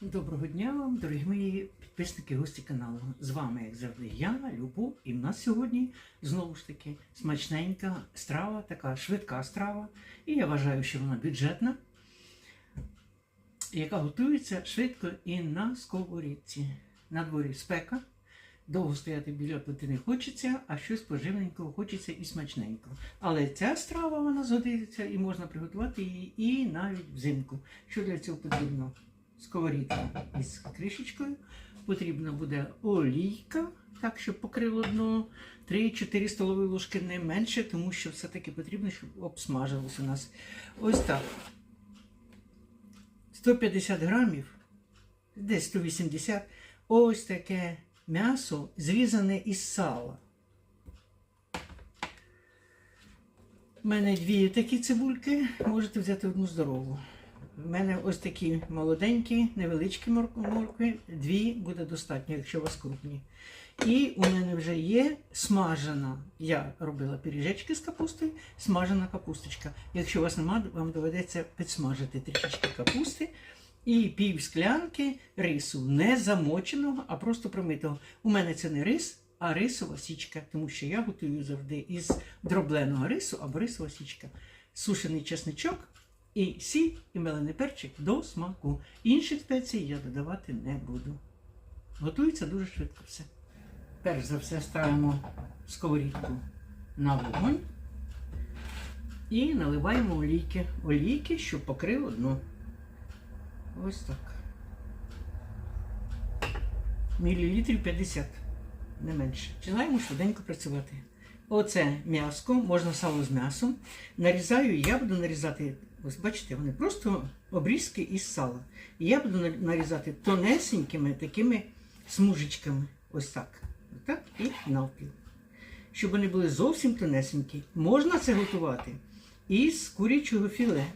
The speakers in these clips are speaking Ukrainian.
Доброго дня вам, дорогі мої підписники, гості каналу. З вами, як завжди, я, Любов, і в нас сьогодні знову ж таки смачненька страва, така швидка страва. І я вважаю, що вона бюджетна, яка готується швидко і на сковорідці. На дворі спека. Довго стояти біля плити не хочеться, а щось поживненького хочеться і смачненького. Але ця страва вона згодиться і можна приготувати її і навіть взимку. Що для цього потрібно? Сковорідка із кришечкою. Потрібна буде олійка, так, щоб покрило дно 3-4 столові ложки не менше, тому що все-таки потрібно, щоб обсмажилось у нас. Ось так. 150 грамів, десь 180. Ось таке м'ясо зрізане із сала. У мене дві такі цибульки, можете взяти одну здорову. У мене ось такі молоденькі, невеличкі морк- моркви, дві буде достатньо, якщо у вас крупні. І у мене вже є смажена. Я робила пиріжечки з капустою, смажена капусточка. Якщо у вас немає, вам доведеться підсмажити трішечки капусти і пів склянки рису, не замоченого, а просто промитого. У мене це не рис, а рисова січка, тому що я готую завжди із дробленого рису або рисова січка. Сушений чесничок і сіль і мелений перчик до смаку. Інших спецій я додавати не буду. Готується дуже швидко все. Перш за все ставимо сковорідку на вогонь і наливаємо олійки. Олійки, щоб покрило дно. Ось так. Мілілітрів 50, не менше. Починаємо швиденько працювати. Оце м'яско, можна сало з м'ясом. Нарізаю, я буду нарізати, ось бачите, вони просто обрізки із сала. І я буду нарізати тонесенькими такими смужечками. Ось так. Отак і навпіл. Щоб вони були зовсім тонесенькі. Можна це готувати із курячого філе.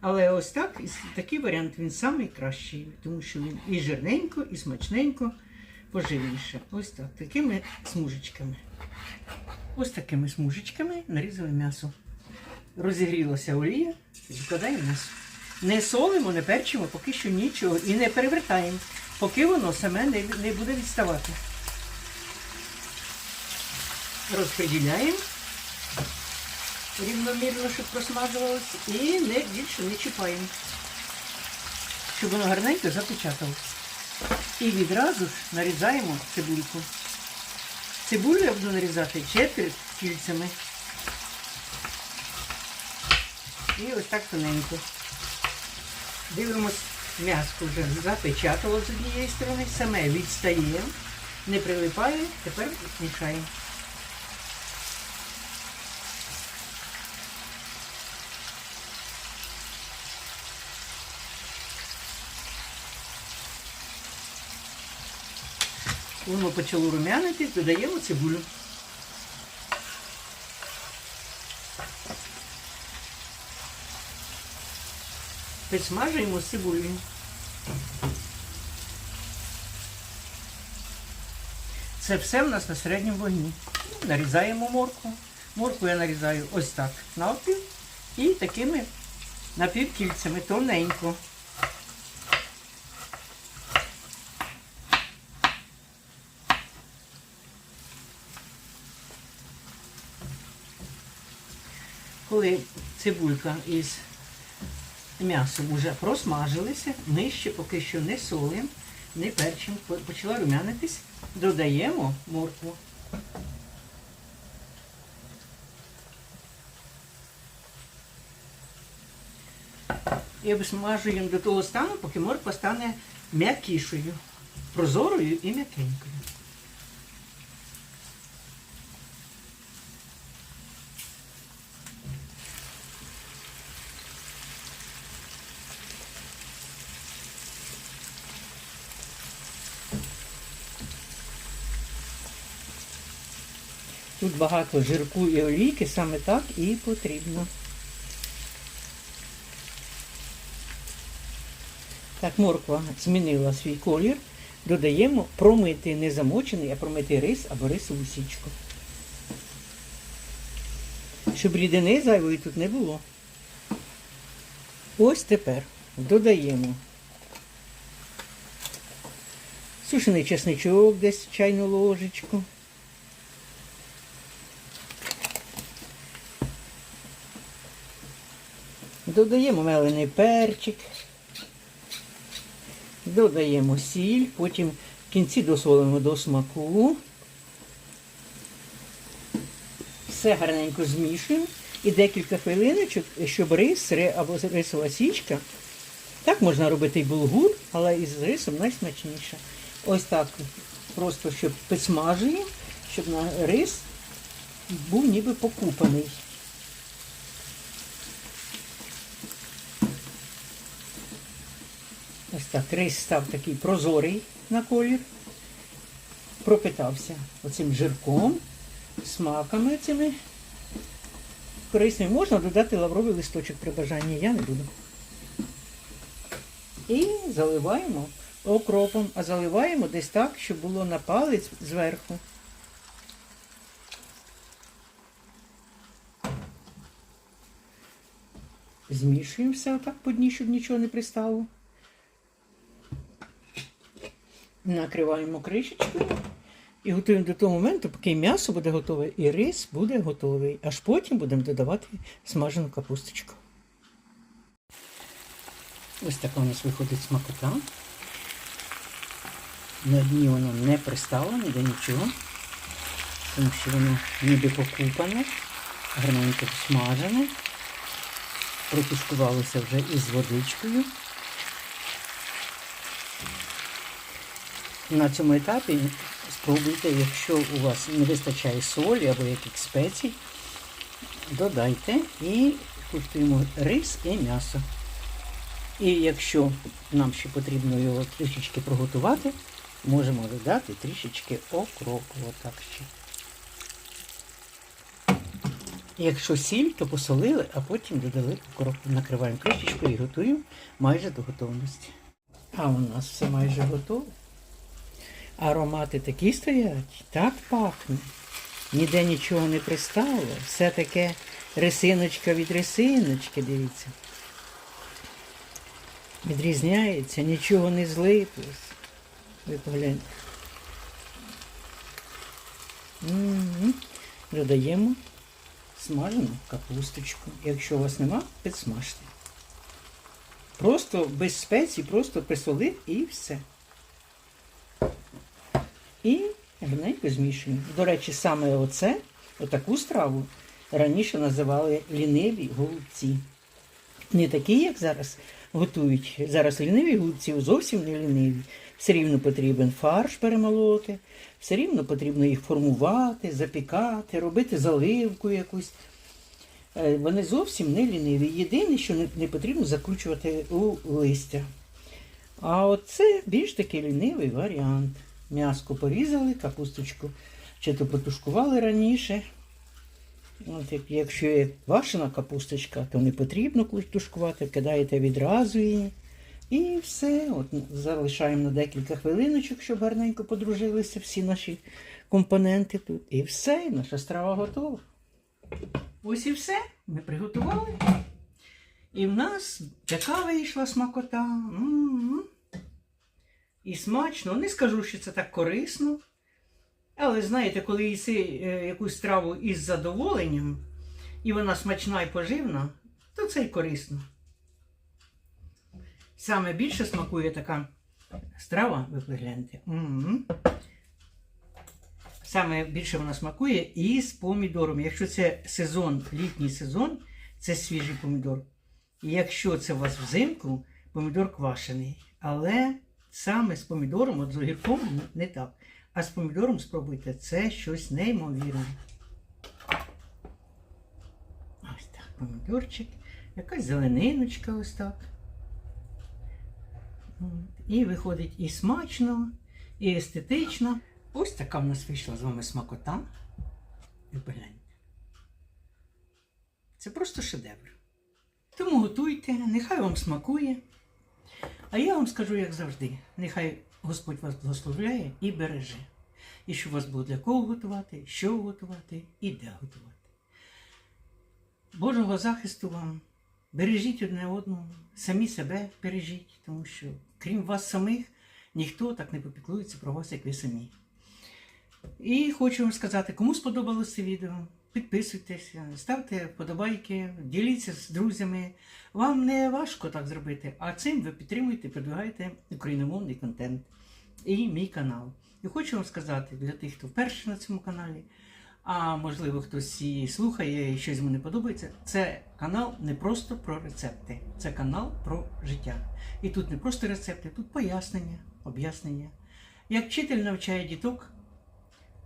Але ось так, такий варіант він найкращий, тому що він і жирненько, і смачненько, поживніше. Ось так, такими смужечками. Ось такими смужечками нарізали м'ясо. Розігрілася олія, викладаємо м'ясо. Не солимо, не перчимо, поки що нічого. І не перевертаємо, поки воно саме не, не буде відставати. Розподіляємо рівномірно, щоб просмажувалось, і не більше не чіпаємо, щоб воно гарненько запечаталось. І відразу ж нарізаємо цибульку. Цибулю я буду нарізати четверть кільцями. І ось так тоненько. Дивимось, м'яско вже запечатало з однієї сторони, саме відстає, не прилипає, тепер мішаємо. Воно почало румянити, додаємо цибулю. Підсмажуємо з цибулею. Це все в нас на середньому вогні. Нарізаємо моркву. Моркву я нарізаю ось так навпіл і такими напівкільцями тоненько. Коли цибулька із м'ясом вже просмажилися, ми ще поки що не солимо, не перчимо, почала румянитись, додаємо моркву. І обсмажуємо до того стану, поки морква стане м'якішою, прозорою і м'якенькою. Тут багато жирку і олійки, саме так і потрібно. Так, морква змінила свій колір. Додаємо промитий, не замочений, а промитий рис або рисову січку. Щоб рідини зайвої тут не було. Ось тепер додаємо Сушений чесничок десь чайну ложечку. Додаємо мелений перчик. Додаємо сіль, потім в кінці досолимо до смаку. Все гарненько змішуємо і декілька хвилиночок, щоб рис або рисова січка. Так можна робити і булгур, але із рисом найсмачніше. Ось так просто щоб підсмажуємо, щоб рис був ніби покупаний. Ось так рис став такий прозорий на колір, пропитався оцим жирком, смаками цими корисними. Можна додати лавровий листочок при бажанні, я не буду. І заливаємо окропом, а заливаємо десь так, щоб було на палець зверху. Змішуємо все отак по дні, щоб нічого не пристало. Накриваємо кришечкою і готуємо до того моменту, поки м'ясо буде готове і рис буде готовий. Аж потім будемо додавати смажену капусточку. Ось така у нас виходить смакота. На дні воно не пристало, ніде нічого, тому що воно ніби покупане, гарненько смажене, протушкувалося вже із водичкою. На цьому етапі спробуйте, якщо у вас не вистачає солі або якихось спецій, додайте і куштуємо рис і м'ясо. І якщо нам ще потрібно його трішечки проготувати, можемо додати трішечки окропу. Отак ще. Якщо сіль, то посолили, а потім додали окроп. Накриваємо кришечкою і готуємо майже до готовності. А у нас все майже готове. Аромати такі стоять, так пахне. Ніде нічого не пристало. Все таке рисиночка від рисиночки, дивіться. Відрізняється, нічого не злиплось. Ви погляньте. Додаємо смажену капусточку. Якщо у вас нема, підсмажте. Просто без спецій, просто присолив і все. І гарненько змішуємо. До речі, саме оце, отаку страву, раніше називали ліниві голубці. Не такі, як зараз готують. Зараз ліниві голубці зовсім не ліниві. Все рівно потрібен фарш перемолоти, все рівно потрібно їх формувати, запікати, робити заливку якусь. Е, Вони зовсім не ліниві. Єдине, що не, потрібно закручувати у листя. А оце більш такий лінивий варіант. М'яско порізали, капусточку чи то потушкували раніше. От якщо є квашена капусточка, то не потрібно тушкувати, кидаєте відразу її. І все. От залишаємо на декілька хвилиночок, щоб гарненько подружилися всі наші компоненти тут. І все, наша страва готова. Ось і все. Ми приготували. І в нас така вийшла смакота. М-м-м. І смачно. Не скажу, що це так корисно. Але знаєте, коли їси е, якусь страву із задоволенням, і вона смачна і поживна, то це й корисно. Саме більше смакує така страва, ви погляньте. Саме більше вона смакує із помідором. Якщо це сезон, літній сезон, це свіжий помідор. І якщо це у вас взимку, помідор квашений. Але саме з помідором, от з огірком не так. А з помідором спробуйте, це щось неймовірне. Ось так, помідорчик, якась зелениночка ось так. І виходить і смачно, і естетично. Ось така в нас вийшла з вами смакота. І погляньте. Це просто шедевр. Тому готуйте, нехай вам смакує. А я вам скажу, як завжди, нехай Господь вас благословляє і береже. І щоб вас було для кого готувати, що готувати і де готувати. Божого захисту вам. Бережіть одне одного, самі себе бережіть, тому що крім вас самих ніхто так не попіклується про вас, як ви самі. І хочу вам сказати, кому сподобалося це відео, підписуйтеся, ставте вподобайки, діліться з друзями. Вам не важко так зробити, а цим ви підтримуєте, продвигаєте україномовний контент і мій канал. І хочу вам сказати для тих, хто вперше на цьому каналі, а можливо хтось і слухає і щось не подобається. Це канал не просто про рецепти, це канал про життя. І тут не просто рецепти, тут пояснення, об'яснення. Як вчитель навчає діток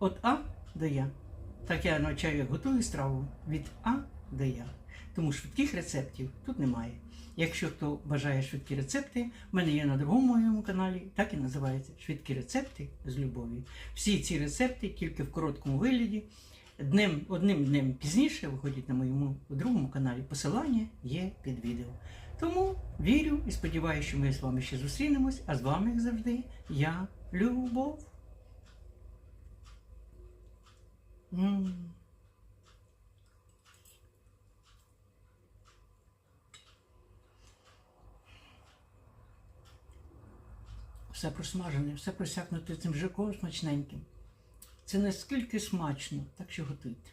від А до Я. Так я навчаю, як готую страву від А до Я. Тому швидких рецептів тут немає. Якщо хто бажає швидкі рецепти, в мене є на другому моєму каналі, так і називається Швидкі рецепти з любов'ю. Всі ці рецепти тільки в короткому вигляді. Днем, одним днем пізніше виходять на моєму другому каналі. Посилання є під відео. Тому вірю і сподіваюся, що ми з вами ще зустрінемось, а з вами, як завжди, я Любов. М. Все просмажене, все просякнуте цим жирком смачненьким. Це наскільки смачно, так що готуйте.